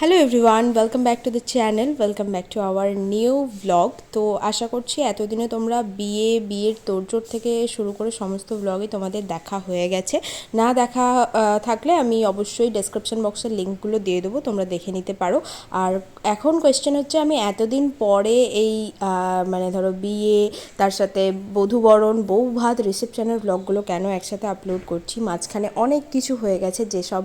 Hello everyone welcome back to the channel welcome back to our new blog তো আশা করছি এতদিনে তোমরা বিয়ে বিয়ের তোড়জোড় থেকে শুরু করে সমস্ত ব্লগই তোমাদের দেখা হয়ে গেছে। না দেখা থাকলে আমি অবশ্যই ডেসক্রিপশন বক্সের লিঙ্কগুলো দিয়ে দেবো, তোমরা দেখে নিতে পারো। আর এখন কোয়েশ্চেন হচ্ছে, আমি এতদিন পরে এই মানে ধরো বিয়ে তার সাথে বধূবরণ বউ ভাত রিসেপশনের ব্লগগুলো কেন একসাথে আপলোড করছি, মাঝখানে অনেক কিছু হয়ে গেছে, যেসব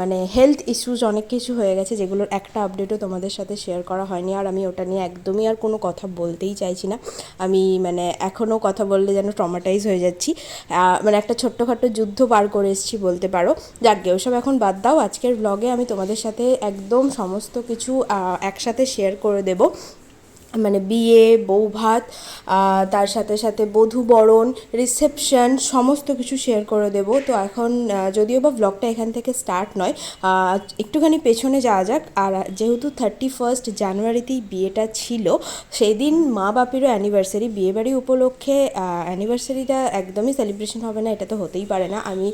মানে হেলথ ইস্যুস অনেক কিছু হয়ে গেছে যেগুলোর একটা আপডেটও তোমাদের সাথে শেয়ার করা হয়নি। আর আমি ওটা নিয়ে একদমই আর কোনো কথা বলতেই চাইছি না। আমি মানে এখনও কথা বললে যেন ট্রমাটাইজ হয়ে যাচ্ছি। মানে একটা ছোট্টখাটো যুদ্ধ পার করে এসেছি বলতে পারো। যাকে ওসব এখন বাদ দাও। আজকের ব্লগে আমি তোমাদের সাথে একদম সমস্ত কিছু একসাথে শেয়ার করে দেবো। মানে বিয়ে, বৌভাত তার সাথে সাথে বধূবরণ রিসেপশন সমস্ত কিছু শেয়ার করে দেব। তো এখন যদিও বা ব্লগটা এখান থেকে স্টার্ট নয় একটুখানি পেছনে যাওয়া যাক। আর যেহেতু থার্টি ফার্স্ট জানুয়ারিতেই বিয়েটা ছিল সেই দিন মা বাপেরও অ্যানিভার্সারি বিয়েবাড়ি উপলক্ষে অ্যানিভার্সারিটা একদমই সেলিব্রেশন হবে না, এটা তো হতেই পারে না। আমি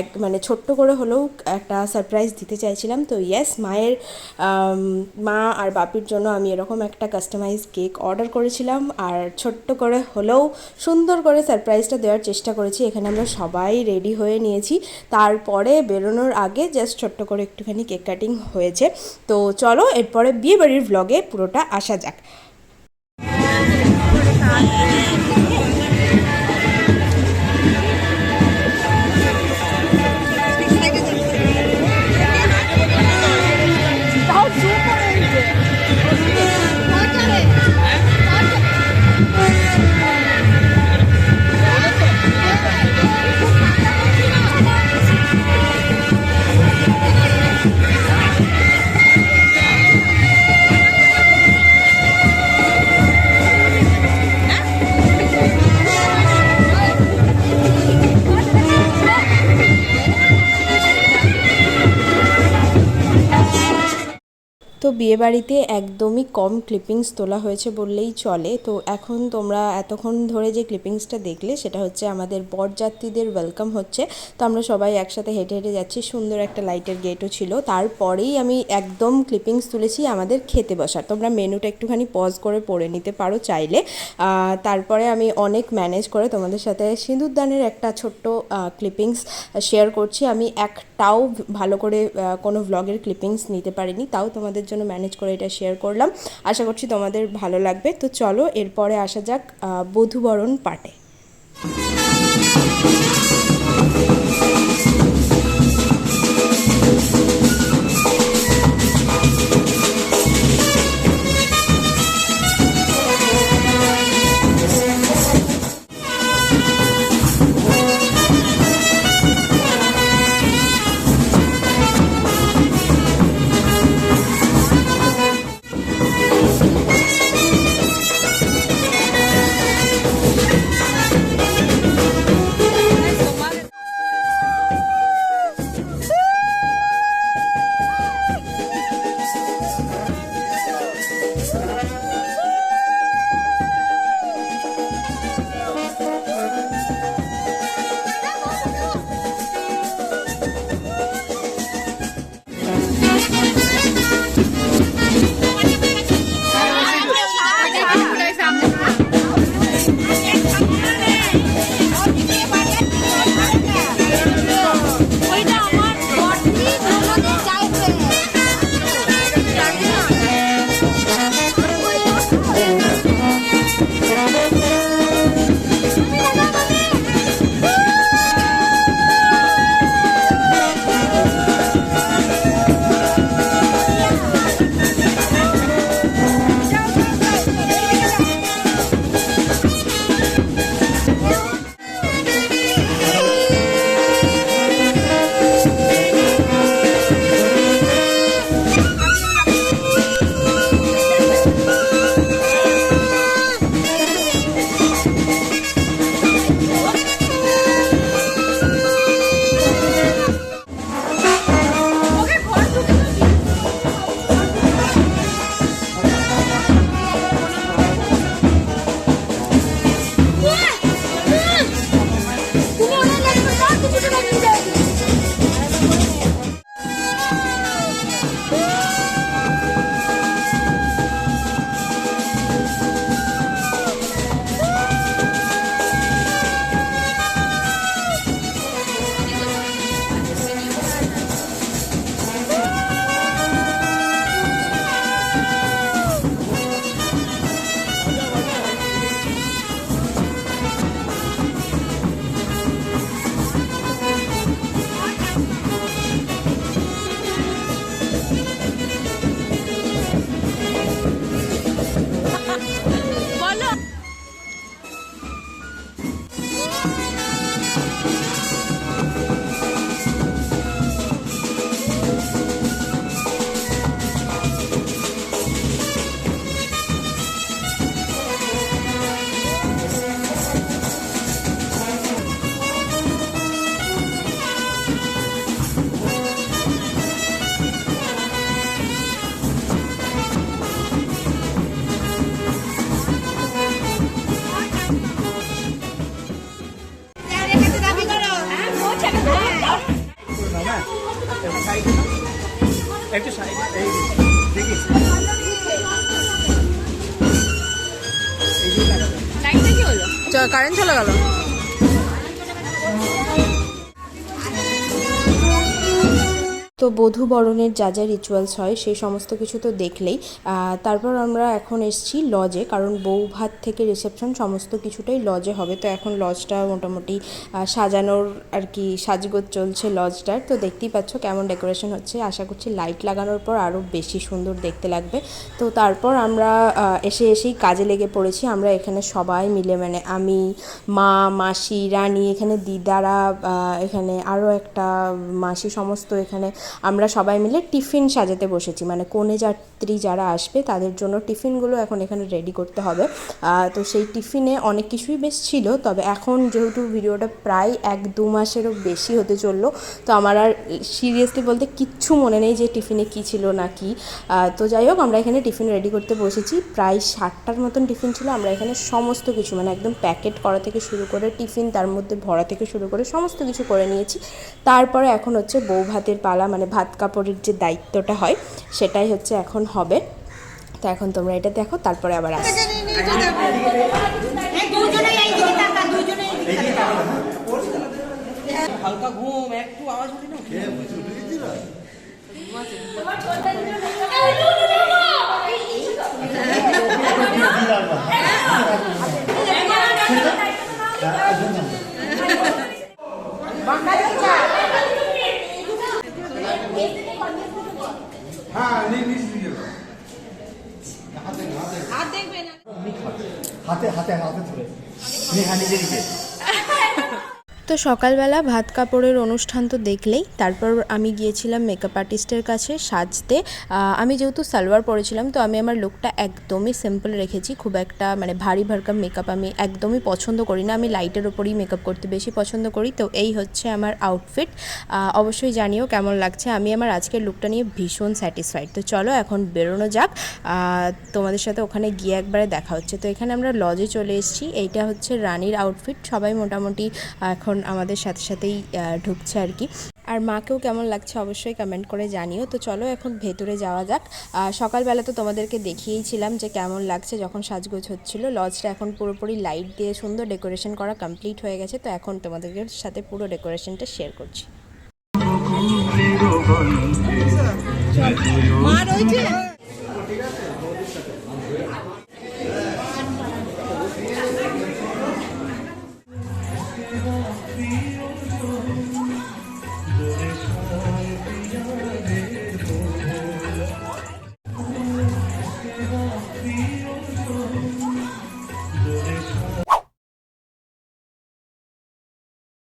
এক মানে ছোট্ট করে হলেও একটা সারপ্রাইজ দিতে চাইছিলাম। তো ইয়েস মায়ের মা আর বাপির জন্য আমি এরকম একটা কাস্টমাইজ কেক অর্ডার করেছিলাম আর ছোট্ট করে হলেও সুন্দর করে সারপ্রাইজটা দেওয়ার চেষ্টা করেছি। এখানে আমরা সবাই রেডি হয়ে নিয়েছি। তারপরে বেরোনোর আগে জাস্ট ছোট্ট করে একটুখানি কেক কাটিং হয়েছে। তো চলো এরপরে বিয়েবাড়ির ব্লগে পুরোটা আসা যাক। বিয়েবাড়িতে একদমই কম ক্লিপিংস তোলা হয়েছে বললেই চলে। তো এখন তোমরা এতক্ষণ ধরে যে ক্লিপিংসটা দেখলে, সেটা হচ্ছে আমাদের বরযাত্রীদের ওয়েলকাম হচ্ছে। তো আমরা সবাই একসাথে হেঁটে হেঁটে যাচ্ছি, সুন্দর একটা লাইটের গেটও ছিল। তারপরেই আমি একদম ক্লিপিংস তুলেছি আমাদের খেতে বসার। তোমরা মেনুটা একটুখানি পজ করে পড়ে নিতে পারো চাইলে। তারপরে আমি অনেক ম্যানেজ করে তোমাদের সাথে সিঁদুরদানের একটা ছোট্ট ক্লিপিংস শেয়ার করছি। আমি একটাও ভালো করে কোনো ভ্লগের ক্লিপিংস নিতে পারিনি, তাও তোমাদের জন্য ম্যানেজ করে এটা শেয়ার করলাম। আশা করছি তোমাদের ভালো লাগবে। তো চলো, এরপরে আসা যাক Thank পাটে একটু দেখি কারেন্ট চলে গেল। তো বধূ বরণের যা যা রিচুয়ালস হয়, সেই সমস্ত কিছু তো দেখলেই। তারপর আমরা এখন এসেছি লজে কারণ বউ ভাত থেকে রিসেপশন সমস্ত কিছুটাই লজে হবে। তো এখন লজটা মোটামুটি সাজানোর আর কি সাজগোজ চলছে লজটার তো দেখতেই পাচ্ছ কেমন ডেকোরেশন হচ্ছে। আশা করছি লাইট লাগানোর পর আরও বেশি সুন্দর দেখতে লাগবে। তো তারপর আমরা এসে এসেই কাজে লেগে পড়েছি। আমরা এখানে সবাই মিলে মানে আমি, মা, মাসি, রানী, এখানে দিদারা এখানে আরও একটা মাসি সমস্ত এখানে আমরা সবাই মিলে টিফিন সাজাতে বসেছি। মানে কনে যাত্রী যারা আসবে, তাদের জন্য টিফিনগুলো এখন এখানে রেডি করতে হবে। তো সেই টিফিনে অনেক কিছুই বেশ ছিল, তবে এখন যেহেতু ভিডিওটা প্রায় এক দু মাসেরও বেশি হতে চলল, তো আমার আর সিরিয়াসলি বলতে কিচ্ছু মনে নেই যে টিফিনে কী ছিল না কি। তো যাই হোক, আমরা এখানে টিফিন রেডি করতে বসেছি। প্রায় ষাটটার মতন টিফিন ছিল, আমরা এখানে সমস্ত কিছু মানে একদম প্যাকেট করা থেকে শুরু করে টিফিন, তার মধ্যে ভরা থেকে শুরু করে সমস্ত কিছু করে নিয়েছি। তারপরে এখন হচ্ছে বউ ভাতের পালা মানে ভাত কাপড়ের যে দায়িত্বটা হয় সেটাই হচ্ছে এখন হবে। তো এখন তোমরা এটা দেখো তারপরে আবার আসছি হালকা ঘুম একটু আওয়াজ হলি না হাতে হাতে হাতে ধরে। নেহা নিজে নিজে তো সকালবেলা ভাত কাপড়ের অনুষ্ঠান তো দেখলেই। তারপর আমি গিয়েছিলাম মেকআপ আর্টিস্টের কাছে সাজতে। আমি যেহেতু সালোয়ার পরেছিলাম, তো আমি আমার লুকটা একদমই সিম্পল রেখেছি। খুব একটা মানে ভারী ভারকাম মেকআপ আমি একদমই পছন্দ করি না। আমি লাইটের ওপরেই মেকআপ করতে বেশি পছন্দ করি। তো এই হচ্ছে আমার আউটফিট অবশ্যই জানিও কেমন লাগছে। আমি আমার আজকের লুকটা নিয়ে ভীষণ স্যাটিসফাইড তো চলো এখন বেরোনো যাক। তোমাদের সাথে ওখানে গিয়ে একবারে দেখা হচ্ছে। তো এখানে আমরা লজে চলে এসেছি। এইটা হচ্ছে রানীর আউটফিট সবাই মোটামুটি এখন আমাদের সাথে সাথেই ঢুকছে আর কি। আর মাকেও কেমন লাগছে অবশ্যই কমেন্ট করে জানিও। তো চলো এখন ভেতরে যাওয়া যাক। সকালবেলা তো তোমাদেরকে দেখিয়েইছিলাম যে কেমন লাগছে যখন সাজগোজ হচ্ছিল। লজটা এখন পুরোপুরি লাইট দিয়ে সুন্দর ডেকোরেশন করা কমপ্লিট হয়ে গেছে। তো এখন তোমাদের সাথে পুরো ডেকোরেশনটা শেয়ার করছি।